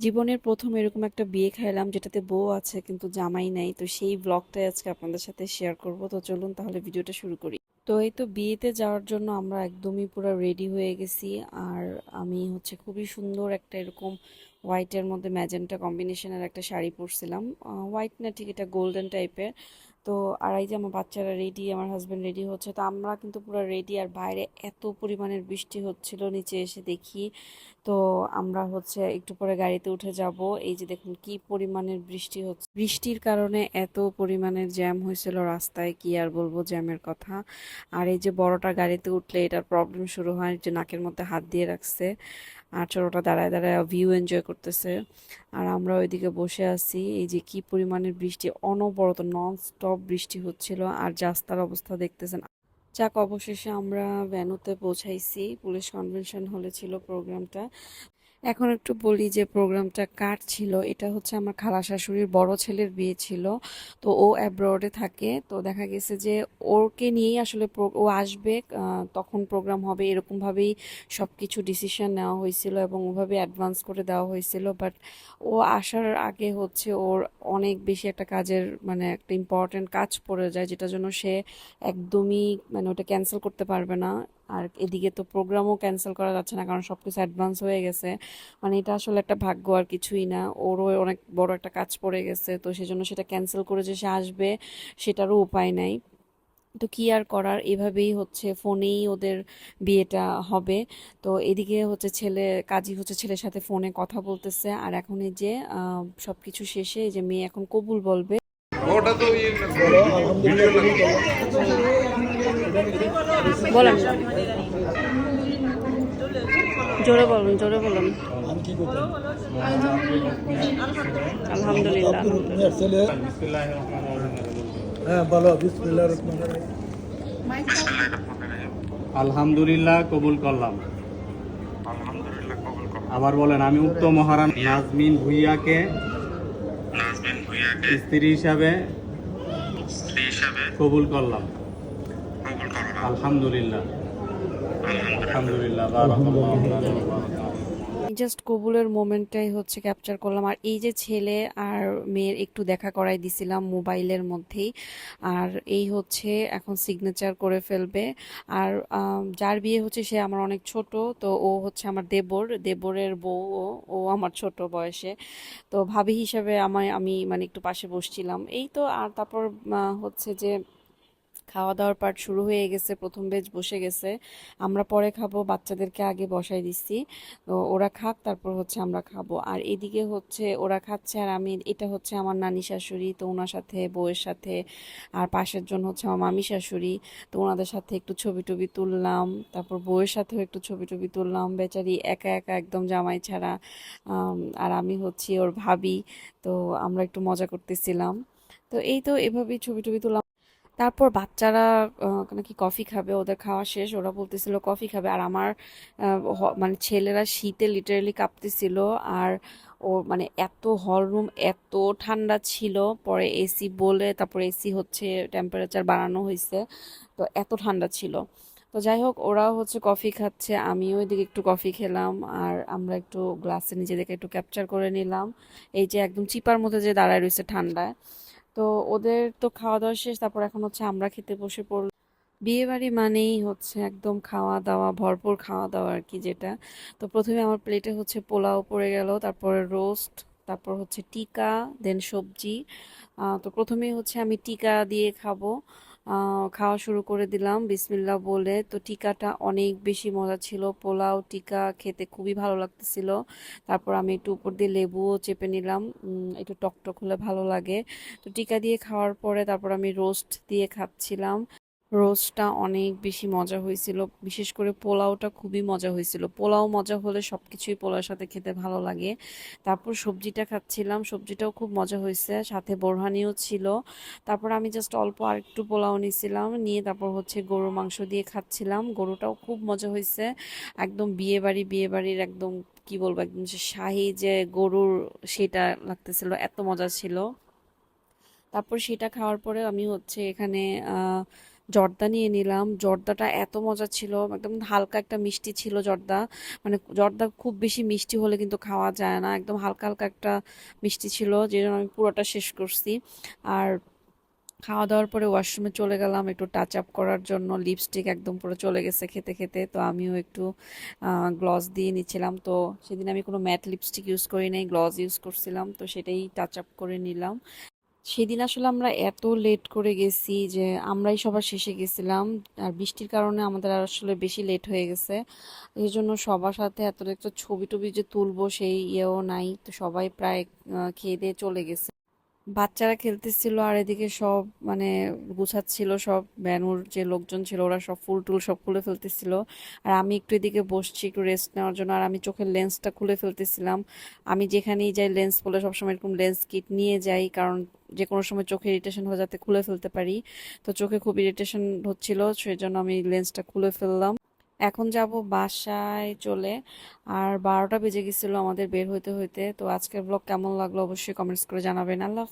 জীবনের প্রথম এরকম একটা বিয়ে খাইলাম, যেটাতে বউ আছে কিন্তু জামাই নাই, তো সেই ব্লগটাই আজকে আপনাদের সাথে শেয়ার করব। তো চলুন তাহলে ভিডিওটা শুরু করি। তো এই তো বিয়েতে যাওয়ার জন্য আমরা একদমই পুরো রেডি হয়ে গেছি, আর আমি হচ্ছে খুবই সুন্দর একটা এরকম হোয়াইটের মধ্যে ম্যাজেন্টা কম্বিনেশনের একটা শাড়ি পরছিলাম। হোয়াইট না ঠিক, এটা গোল্ডেন টাইপের তো আর এই যে আমার বাচ্চারা রেডি আমার হাজব্যান্ড রেডি হচ্ছে, তো আমরা কিন্তু পুরো রেডি আর বাইরে এত পরিমাণের বৃষ্টি হচ্ছিল নিচে এসে দেখি। তো আমরা হচ্ছে একটু পরে গাড়িতে উঠে যাব। এই যে দেখুন কি পরিমাণের বৃষ্টি হচ্ছে। বৃষ্টির কারণে এত পরিমাণের জ্যাম হয়েছিল রাস্তায়, কি আর বলব জ্যামের কথা। আর এই যে বড়টা গাড়িতে উঠলে এটার প্রবলেম শুরু হয়, যে নাকের মধ্যে হাত দিয়ে রাখছে। আর ছোটটা দাঁড়ায় দাঁড়ায় ভিউ এনজয় করতেছে। আর আমরা ওইদিকে বসে আছি, এই যে কি পরিমাণের বৃষ্টি, অনবরত নন স্টপ বৃষ্টি হচ্ছিল আর রাস্তার অবস্থা দেখতেছেন। যাক, অবশেষে আমরা ভ্যানুতে পৌঁছাইছি, পুলিশ কনভেনশন হলে ছিল প্রোগ্রামটা এখন একটু বলি যে প্রোগ্রামটা কার ছিল? এটা হচ্ছে আমার খালা শাশুড়ির বড় ছেলের বিয়ে ছিল। তো ও অ্যাব্রডে থাকে। তো দেখা গেছে যে ওরকে নিয়েই আসলে ও আসবে তখন প্রোগ্রাম হবে। এরকমভাবেই সব কিছু ডিসিশন নেওয়া হয়েছিল এবং ওভাবে অ্যাডভান্স করে দেওয়া হয়েছিল। বাট ও আসার আগে হচ্ছে ওর অনেক বেশি একটা কাজের মানে একটা ইম্পর্ট্যান্ট কাজ পড়ে যায়, যেটার জন্য সে একদমই মানে ওটা ক্যান্সেল করতে পারবে না। আর এদিকে তো প্রোগ্রামও ক্যান্সেল করা যাচ্ছে না, কারণ সব কিছু অ্যাডভান্স হয়ে গেছে। মানে এটা আসলে একটা ভাগ্য আর কিছুই না। ওরও অনেক বড় একটা কাজ পড়ে গেছে, তো সেজন্য সেটা ক্যান্সেল করে যে সে আসবে, সেটারও উপায় নাই। তো কি আর করার? এভাবেই হচ্ছে, ফোনেই ওদের বিয়েটা হবে। তো এদিকে হচ্ছে ছেলে, কাজী হচ্ছে ছেলের সাথে ফোনে কথা বলতেছে। আর এখন এই যে সব কিছু শেষে যে মেয়ে এখন কবুল বলবে। ওটা তো ইয়ে বলেন। জোরে বলুন জোরে বলুন। আমি কি করতাম আলহামদুলিল্লাহ। হ্যাঁ বলো বিসমিল্লাহ আলহামদুলিল্লাহ কবুল করলাম আলহামদুলিল্লাহ কবুল করো আবার বলেন আমি উক্ত মহারান নাজমিন ভুইয়াকে স্ত্রী হিসাবে স্ত্রী কবুল করলাম। আলহামদুলিল্লাহ। জাস্ট কবুলের মোমেন্টটাই হচ্ছে ক্যাপচার করলাম। আর এই যে ছেলে আর মেয়ের একটু দেখা করাই দিছিলাম মোবাইলের মধ্যেই। আর এই হচ্ছে এখন সিগনেচার করে ফেলবে। আর যার বিয়ে হচ্ছে সে আমার অনেক ছোট, তো ও হচ্ছে আমার দেবর। দেবরের বউ ও ও আমার ছোট বয়সে। তো ভাবি হিসাবে আমায়, আমি মানে একটু পাশে বসছিলাম। এই তো আর তারপর হচ্ছে যে খাওয়া দাওয়ার পার্ট শুরু হয়ে গেছে, প্রথম বেচ বসে গেছে। আমরা পরে খাব, বাচ্চাদেরকে আগে বসাই দিচ্ছি। তো ওরা খাক, তারপর হচ্ছে আমরা খাব। আর এদিকে হচ্ছে ওরা খাচ্ছে আর আমি, এটা হচ্ছে আমার নানি শাশুড়ি, তো ওনার সাথে, বউয়ের সাথে, আর পাশের জন হচ্ছে আমার মামি শাশুড়ি, তো ওনাদের সাথে একটু ছবি টবি তুললাম। তারপর বউয়ের সাথেও একটু ছবি টবি তুললাম। বেচারি একা একা একদম জামাই ছাড়া আর আমি হচ্ছি ওর ভাবি, তো আমরা একটু মজা করতেছিলাম। তো এই তো এভাবেই ছবি টবি তুললাম তারপর বাচ্চারা নাকি কফি খাবে, ওদের খাওয়া শেষ, ওরা বলতেছিল কফি খাবে। আর আমার মানে ছেলেরা শীতে লিটারালি কাঁপতেছিল। আর ও মানে এত হল রুম এত ঠান্ডা ছিল। পরে এসি বলে, তারপর এসি হচ্ছে টেম্পারেচার বাড়ানো হয়েছে তো এত ঠান্ডা ছিল। তো যাই হোক ওরাও হচ্ছে কফি খাচ্ছে, আমিও এদিকে একটু কফি খেলাম। আর আমরা একটু গ্লাসে নিজেদেরকে একটু ক্যাপচার করে নিলাম। এই যে একদম চিপার মধ্যে যে দাঁড়ায় রয়েছে ঠান্ডায়। তো ওদের তো খাওয়া দাওয়া শেষ, তারপর এখন হচ্ছে আমরা খেতে বসে পড়ল। বিয়ে বাড়ি মানেই হচ্ছে একদম খাওয়া দাওয়া ভরপুর খাওয়া দাওয়া আর কি যেটা। তো প্রথমে আমার প্লেটে হচ্ছে পোলাও পড়ে গেল, তারপরে রোস্ট, তারপর হচ্ছে টিকা, দেন সবজি। তো প্রথমেই হচ্ছে আমি টিকা দিয়ে খাব। খাওয়া শুরু করে দিলাম। বিসমিল্লা বলে তো টিকাটা অনেক বেশি মজা ছিল। পোলাও টিকা খেতে খুবই ভালো লাগতেছিল। তারপর আমি একটু উপর দিয়ে লেবুও চেপে নিলাম। একটু টকটক হলে ভালো লাগে। তো টিকা দিয়ে খাওয়ার পরে তারপর আমি রোস্ট দিয়ে খাচ্ছিলাম। রোস্টটা অনেক বেশি মজা হয়েছিল। বিশেষ করে পোলাওটা খুবই মজা হয়েছিল। পোলাও মজা হলে সবকিছুই পোলাওর সাথে খেতে ভালো লাগে। তারপর সবজিটা খাচ্ছিলাম। সবজিটাও খুব মজা হয়েছে। সাথে বোরহানিও ছিল। তারপর আমি জাস্ট অল্প আর একটু পোলাও নিয়েছিলাম। নিয়ে তারপর হচ্ছে গরুর মাংস দিয়ে খাচ্ছিলাম। গরুটাও খুব মজা হয়েছে। একদম বিয়ে বাড়ি বিয়ে বাড়ির একদম কি বলব? একদম শাহী যে গরুর সেটা লাগতেছিল। এত মজা ছিল। তারপর সেটা খাওয়ার পরে আমি হচ্ছে এখানে জর্দা নিয়ে নিলাম। জর্দাটা এত মজা ছিল, একদম হালকা একটা মিষ্টি ছিল জর্দা। মানে জর্দা খুব বেশি মিষ্টি হলে কিন্তু খাওয়া যায় না, একদম হালকা হালকা একটা মিষ্টি ছিল যে জন্য আমি পুরোটা শেষ করছি। আর খাওয়া দাওয়ার পরে ওয়াশরুমে চলে গেলাম, একটু টাচ আপ করার জন্য লিপস্টিক একদম পুরো চলে গেছে খেতে খেতে। তো আমিও একটু গ্লস দিয়ে নিচ্ছিলাম। তো সেদিন আমি কোনো ম্যাট লিপস্টিক ইউজ করি নাই গ্লস ইউজ করছিলাম। তো সেটাই টাচ আপ করে নিলাম। সেদিন আসলে আমরা এত লেট করে গেছি যে আমরাই সবার শেষে গেছিলাম। আর বৃষ্টির কারণে আমাদের আর আসলে বেশি লেট হয়ে গেছে। এই জন্য সবার সাথে এত একটা ছবি টবি যে তুলবো সেই ইয়েও নাই। তো সবাই প্রায় খেয়ে দিয়ে চলে গেছে। বাচ্চারা খেলতেছিল আর এদিকে সব মানে গুছাচ্ছিল, সব ব্যানুর যে লোকজন ছিল ওরা সব ফুল টুল সব খুলে ফেলতেছিল। আর আমি একটু এদিকে বসছি একটু রেস্ট নেওয়ার জন্য, আর আমি চোখের লেন্সটা খুলে ফেলতেছিলাম। আমি যেখানেই যাই লেন্স বলে সবসময় এরকম লেন্স কিট নিয়ে যাই, কারণ যে কোনো সময় চোখে ইরিটেশন হয়ে যাতে খুলে ফেলতে পারি। তো চোখে খুব ইরিটেশন হচ্ছিল সেই জন্য আমি লেন্সটা খুলে ফেললাম। এখন যাব বাসায় চলে। আর বারোটা বেজে গেছিল আমাদের বের হইতে হইতে। তো আজকের ব্লগ কেমন লাগল অবশ্যই কমেন্টস করে জানাবেন। আল্লাহ